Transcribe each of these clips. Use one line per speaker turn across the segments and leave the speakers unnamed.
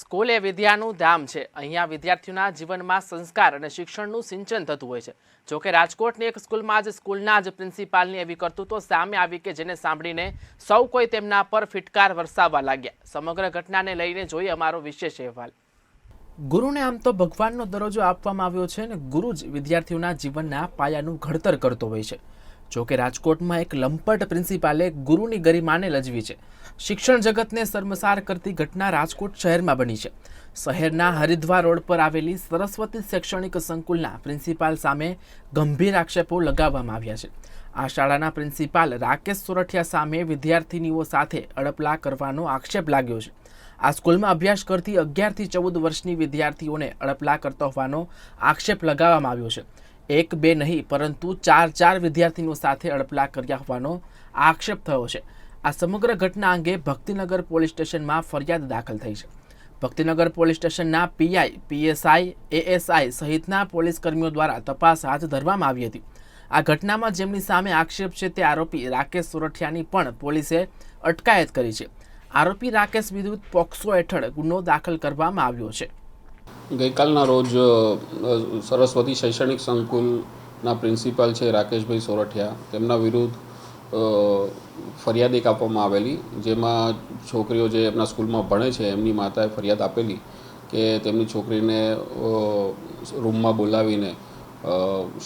School એ વિદ્યાનું ધામ છે. અહીંયા વિદ્યાર્થીઓના જીવનમાં સંસ્કાર અને શિક્ષણનું સિંચન થતું હોય છે. જોકે રાજકોટની એક સ્કૂલમાં જ સ્કૂલના જ પ્રિન્સિપાલની એવી કરતૂતો સામે આવી કે જેને સાંભળીને સૌ કોઈ તેમના પર ફિટકાર વરસાવવા લાગ્યા. સમગ્ર ઘટનાને લઈને જોઈએ અમારો વિશેષ અહેવાલ. ગુરુને આમ તો ભગવાનનો દરજ્જો આપવામાં આવ્યો છે અને ગુરુ જ વિદ્યાર્થીઓના જીવનના પાયાનું ઘડતર કરતો હોય છે. જોકે રાજકોટમાં એક લંપટ પ્રિન્સિપાલે ગુરુની ગરિમાને લજવી છે. શિક્ષણ જગતને શર્મસાર કરતી ઘટના રાજકોટ શહેરમાં બની છે. શહેરના હરિદ્વાર રોડ પર આવેલી સરસ્વતી શૈક્ષણિક સંકુલના પ્રિન્સિપાલ સામે ગંભીર આક્ષેપો લગાવવામાં આવ્યા છે. આ શાળાના પ્રિન્સિપાલ રાકેશ સોરઠિયા સામે વિદ્યાર્થીનીઓ સાથે અડપલા કરવાનો આક્ષેપ લાગ્યો છે. આ સ્કૂલમાં અભ્યાસ કરતી અગિયારથી ચૌદ વર્ષની વિદ્યાર્થીઓને અડપલા કરતો હોવાનો આક્ષેપ લગાવવામાં આવ્યો છે. એક બે નહીં, પરંતુ ચાર ચાર વિદ્યાર્થીઓ સાથે અડપલા કર્યા હોવાનો આક્ષેપ થયો છે. આ સમગ્ર ઘટના અંગે ભક્તિનગર પોલીસ સ્ટેશનમાં ફરિયાદ દાખલ થઈ છે. ભક્તિનગર પોલીસ સ્ટેશનના પીઆઈ, પીએસઆઈ, એએસઆઈ સહિતના પોલીસ કર્મીઓ દ્વારા તપાસ હાથ ધરવામાં આવી હતી. આ ઘટનામાં જેમની સામે આક્ષેપ છે તે આરોપી રાકેશ સોરઠિયાની પણ પોલીસે અટકાયત કરી છે. આરોપી રાકેશ વિરુદ્ધ પોક્સો હેઠળ ગુનો દાખલ કરવામાં આવ્યો છે.
ગઈકાલના રોજ સરસ્વતી શૈક્ષણિક સંકુલના પ્રિન્સિપાલ છે રાકેશભાઈ સોરઠિયા. તેમના વિરુદ્ધ ફરિયાદ એક આપવામાં આવેલી, જેમાં છોકરીઓ જે એમના સ્કૂલમાં ભણે છે, એમની માતાએ ફરિયાદ આપેલી કે તેમની છોકરીને રૂમમાં બોલાવીને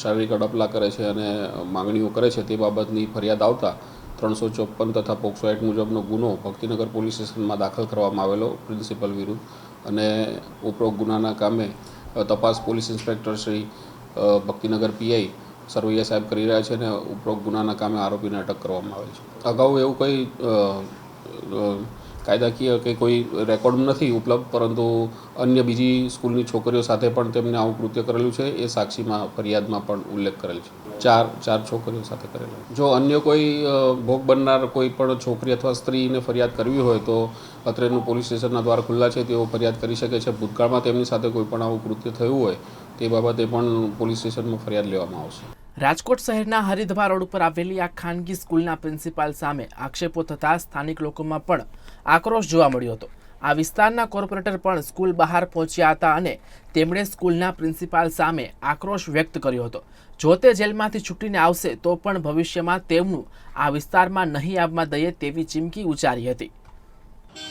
શારીરિક અડપલા કરે છે અને માંગણીઓ કરે છે તે બાબતની ફરિયાદ આવતા ત્રણસો ચોપન તથા પોક્સો એક્ટ મુજબનો ગુનો ભક્તિનગર પોલીસ સ્ટેશનમાં દાખલ કરવામાં આવેલો પ્રિન્સિપલ વિરુદ્ધ. અને ઉપરોક્ત ગુનાના કામે તપાસ police inspector Shri Bhaktinagar PI Sarvaiya સાહેબ કરી રહ્યા છે અને ઉપરોક્ત ગુનાના કામે આરોપીને અટક કરવામાં આવેલ છે. અગાઉ એવું કંઈ કાયદાકીય કે કોઈ રેકોર્ડ નથી ઉપલબ્ધ, પરંતુ અન્ય બીજી સ્કૂલની છોકરીઓ સાથે પણ તેમને આવું કૃત્ય કરેલું છે, એ સાક્ષીમાં, ફરિયાદમાં પણ ઉલ્લેખ કરેલ છે. ચાર ચાર છોકરીઓ સાથે કરેલો. જો અન્ય કોઈ ભોગ બનનાર કોઈ પણ છોકરી અથવા સ્ત્રીને ફરિયાદ કરવી હોય, તો અત્રેનું પોલીસ સ્ટેશનના દ્વાર ખુલ્લા છે, તેઓ ફરિયાદ કરી શકે છે. ભૂતકાળમાં તેમની સાથે કોઈ પણ આવું કૃત્ય થયું હોય, તે બાબતે પણ પોલીસ સ્ટેશનમાં ફરિયાદ લેવામાં આવશે.
રાજકોટ શહેરના હરિદ્વાર રોડ ઉપર આવેલી આ ખાનગી સ્કૂલના પ્રિન્સિપાલ સામે આક્ષેપો થતા સ્થાનિક લોકોમાં પણ આક્રોશ જોવા મળ્યો હતો. આ વિસ્તારના કોર્પોરેટર પણ સ્કૂલ બહાર પહોંચ્યા હતા અને તેમણે સ્કૂલના પ્રિન્સિપાલ સામે આક્રોશ વ્યક્ત કર્યો હતો. જો તે જેલમાંથી છૂટીને આવશે તો પણ ભવિષ્યમાં તેમનું આ વિસ્તારમાં નહીં આવવા દઈએ તેવી ચીમકી ઉચ્ચારી હતી.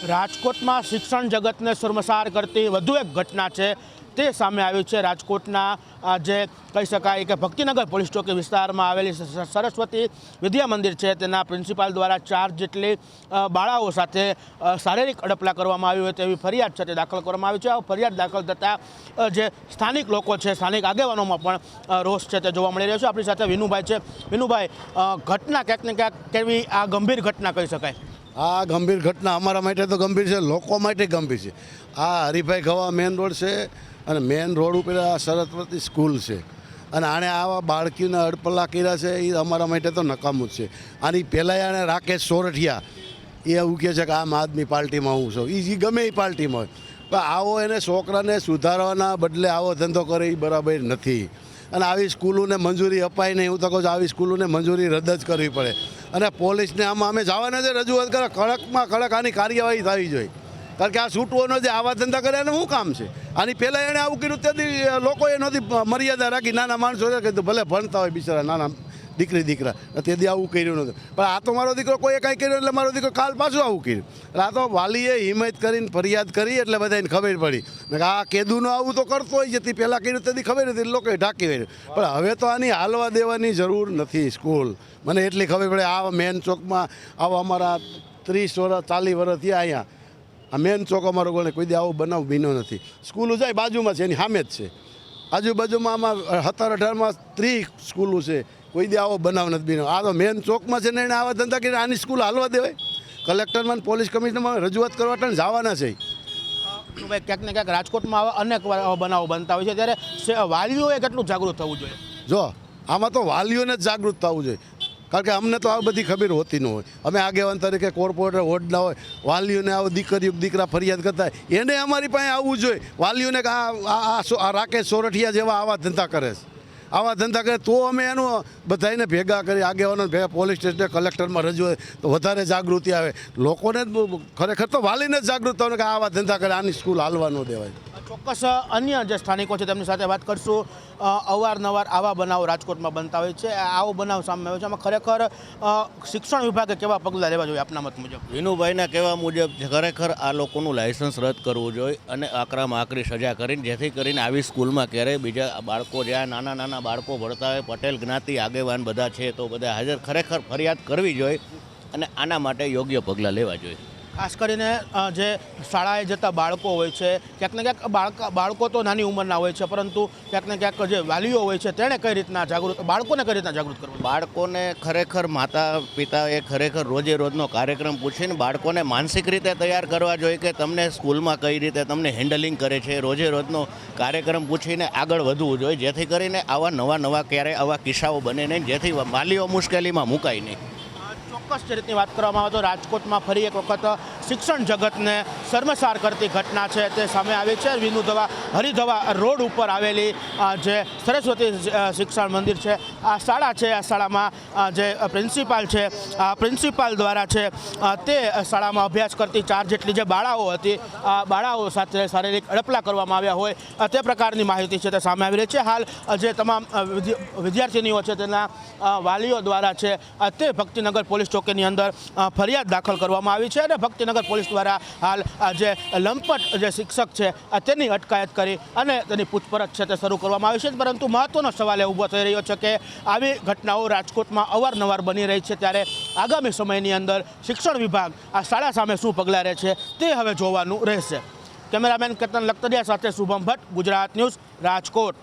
રાજકોટમાં શિક્ષણ જગતને શર્મસાર કરતી વધુ એક ઘટના છે. તે સામે આવી છે રાજકોટના જે કહી શકાય કે ભક્તિનગર પોલીસ ચોકી વિસ્તારમાં આવેલી સરસ્વતી વિદ્યા મંદિર છે. તેના પ્રિન્સિપાલ દ્વારા ચાર જેટલી બાળાઓ સાથે શારીરિક અડપલા કરવામાં આવી હોય તેવી ફરિયાદ છે તે દાખલ કરવામાં આવી છે. આ ફરિયાદ દાખલ થતાં જે સ્થાનિક લોકો છે, સ્થાનિક આગેવાનોમાં પણ રોષ છે તે જોવા મળી રહ્યો છે. આપણી સાથે વિનુભાઈ છે. વિનુભાઈ ઘટના ક્યાંક ને ક્યાંક કેવી આ ગંભીર ઘટના કહી શકાય?
આ ગંભીર ઘટના અમારા માટે તો ગંભીર છે, લોકો માટે ગંભીર છે. આ હરિભાઈ ગવા મેન રોડ છે અને મેન રોડ ઉપર આ સરસ્વતી સ્કૂલ છે. અને આણે આવા બાળકીને અડપલા કર્યા છે એ અમારા માટે તો નકામું જ છે. આની પહેલાં આણે રાકેશ સોરઠિયા, એ એવું કહે છે કે આમ આદમી પાર્ટીમાં હું છું. એ જે ગમે એ પાર્ટીમાં હોય. પણ આવો એને છોકરાને સુધારવાના બદલે આવો ધંધો કરે એ બરાબર નથી. અને આવી સ્કૂલોને મંજૂરી અપાય નહીં, હું તો કહું છું, આવી સ્કૂલોને મંજૂરી રદ જ કરવી પડે. અને પોલીસને આમાં અમે જવાના છે, રજૂઆત કરે. કડકમાં કડક આની કાર્યવાહી થવી જોઈએ. કારણ કે આ છૂટવાનો જે આવા ધંધા કરે એનું શું કામ છે? આની પહેલાં એણે આવું કર્યું, ત્યાંથી લોકોએ નહોતી મર્યાદા રાખી. નાના માણસો કીધું ભલે ભણતા હોય બિચારા, નાના દીકરી દીકરા. તેથી આવું કર્યું નહોતું પણ આ તો મારો દીકરો કોઈએ કાંઈ કર્યું એટલે મારો દીકરો કાલ પાછું આવું કર્યું. એટલે આ તો વાલીએ હિંમત કરીને ફરિયાદ કરી એટલે બધાને ખબર પડી. આ કેદુનો આવું તો કરતો હોય જેથી પહેલાં કર્યું તેથી ખબર હતી, લોકોએ ઢાંકી હોય પણ હવે તો આની હાલવા દેવાની જરૂર નથી સ્કૂલ. મને એટલી ખબર પડે, આ મેન ચોકમાં આવા અમારા ત્રીસ વર્ષ ચાલીસ વર્ષ થયા અહીંયા. આ મેન ચોક અમારો ગણે કોઈ દે આવો બનાવ બીનો નથી. સ્કૂલો જાય, બાજુમાં છે, એની સામે જ છે. આજુબાજુમાં આમાં સત્તર અઢારમાં ત્રીસ સ્કૂલો છે. કોઈ દે આવો બનાવ નથી બીનો આ તો મેન ચોકમાં છે ને એને આવા ધંધા કરીને આની સ્કૂલ હાલવા દેવાય. કલેક્ટરમાં પોલીસ કમિશનરમાં રજૂઆત કરવા માટે જવાના છે.
ભાઈ ક્યાંક ને ક્યાંક રાજકોટમાં આવા અનેક બનાવો બનતા હોય છે. ત્યારે વાલીઓએ કેટલું જાગૃત થવું જોઈએ?
જો આમાં તો વાલીઓને જ જાગૃત થવું જોઈએ. કારણ કે અમને તો આ બધી ખબર હોતી ન હોય. અમે આગેવાન તરીકે કોર્પોરેટર વોર્ડના હોય વાલીઓને આવો દીકરીઓ દીકરા ફરિયાદ કરતા એને અમારી પાસે આવવું જોઈએ. વાલીઓને આ રાકેશ સોરઠિયા જેવા આવા ધંધા કરે છે. આવા ધંધા કરે, તો અમે એનું બધાને ભેગા કરી, આગેવાનો ભેગા પોલીસ સ્ટેશને કલેક્ટરમાં રજૂ તો વધારે જાગૃતિ આવે. લોકોને ખરેખર તો વાલીને જ જાગૃત થવાનું કે આવા ધંધા કરે, આની સ્કૂલ હાલવા ન દેવાય.
ચોક્કસ અન્ય જે સ્થાનિકો છે તેમની સાથે વાત કરશું. અવારનવાર આવા બનાવો રાજકોટમાં બનતા હોય છે. આવો બનાવ સામે આવ્યો છે. આમાં ખરેખર શિક્ષણ વિભાગે કેવા પગલાં લેવા જોઈએ આપના મત મુજબ?
વિનુભાઈના કહેવા મુજબ ખરેખર આ લોકોનું લાયસન્સ રદ કરવું જોઈએ અને આકરામાં આકરી સજા કરીને, જેથી કરીને આવી સ્કૂલમાં ક્યારેય બીજા બાળકો જ્યાં નાના નાના બાળકો ભણતા હોય, પટેલ, જ્ઞાતિ, આગેવાન બધા છે, તો બધા હાજર ખરેખર ફરિયાદ કરવી જોઈએ અને આના માટે યોગ્ય પગલાં લેવા જોઈએ.
ખાસ કરીને જે શાળાએ જતા બાળકો હોય છે, ક્યાંક ને ક્યાંક બાળક, બાળકો તો નાની ઉંમરના હોય છે, પરંતુ ક્યાંક ને ક્યાંક જે વાલીઓ હોય છે, તેણે કઈ રીતના જાગૃત, બાળકોને કઈ રીતના જાગૃત કરવું?
બાળકોને ખરેખર માતા પિતાએ ખરેખર રોજે રોજનો કાર્યક્રમ પૂછીને બાળકોને માનસિક રીતે તૈયાર કરવા જોઈએ કે તમને સ્કૂલમાં કઈ રીતે તમને હેન્ડલિંગ કરે છે. રોજે રોજનો કાર્યક્રમ પૂછીને આગળ વધવું જોઈએ, જેથી કરીને આવા નવા નવા ક્યારેય આવા કિસ્સાઓ બને નહીં, જેથી વાલીઓ મુશ્કેલીમાં મુકાય નહીં.
ચોક્કસ જે રીતની વાત કરવામાં આવે તો રાજકોટમાં ફરી એક વખત શિક્ષણ જગતને શર્મસાર કરતી ઘટના છે તે સામે આવી છે. વિનુધવા હરિધવા રોડ ઉપર આવેલી જે સરસ્વતી શિક્ષણ મંદિર છે. આ શાળા છે. આ શાળામાં જે પ્રિન્સિપાલ છે આ પ્રિન્સિપાલ દ્વારા છે તે શાળામાં અભ્યાસ કરતી ચાર જેટલી જે બાળાઓ હતી બાળાઓ સાથે શારીરિક અડપલા કરવામાં આવ્યા હોય તે પ્રકારની માહિતી છે તે સામે આવી રહી છે. હાલ જે તમામ વિદ્યાર્થીનીઓ છે તેના વાલીઓ દ્વારા છે તે ભક્તિનગર પોલીસ ચોકીની અંદર ફરિયાદ દાખલ કરવામાં આવી છે અને ભક્તિનગર પોલીસ દ્વારા હાલ આ જે લંપટ જે શિક્ષક છે તેની અટકાયત કરી અને તેની પૂછપરછ છે તે શરૂ કરવામાં આવી છે. પરંતુ મહત્વનો સવાલ એ ઊભો થઈ રહ્યો છે કે આવી ઘટનાઓ રાજકોટમાં અવારનવાર બની રહી છે ત્યારે આગામી સમયની અંદર શિક્ષણ વિભાગ આ શાળા સામે શું પગલાં રહે છે તે હવે જોવાનું રહેશે. કેમેરામેન કેતન લખતરિયા સાથે શુભમ ભટ્ટ, ગુજરાત ન્યૂઝ રાજકોટ.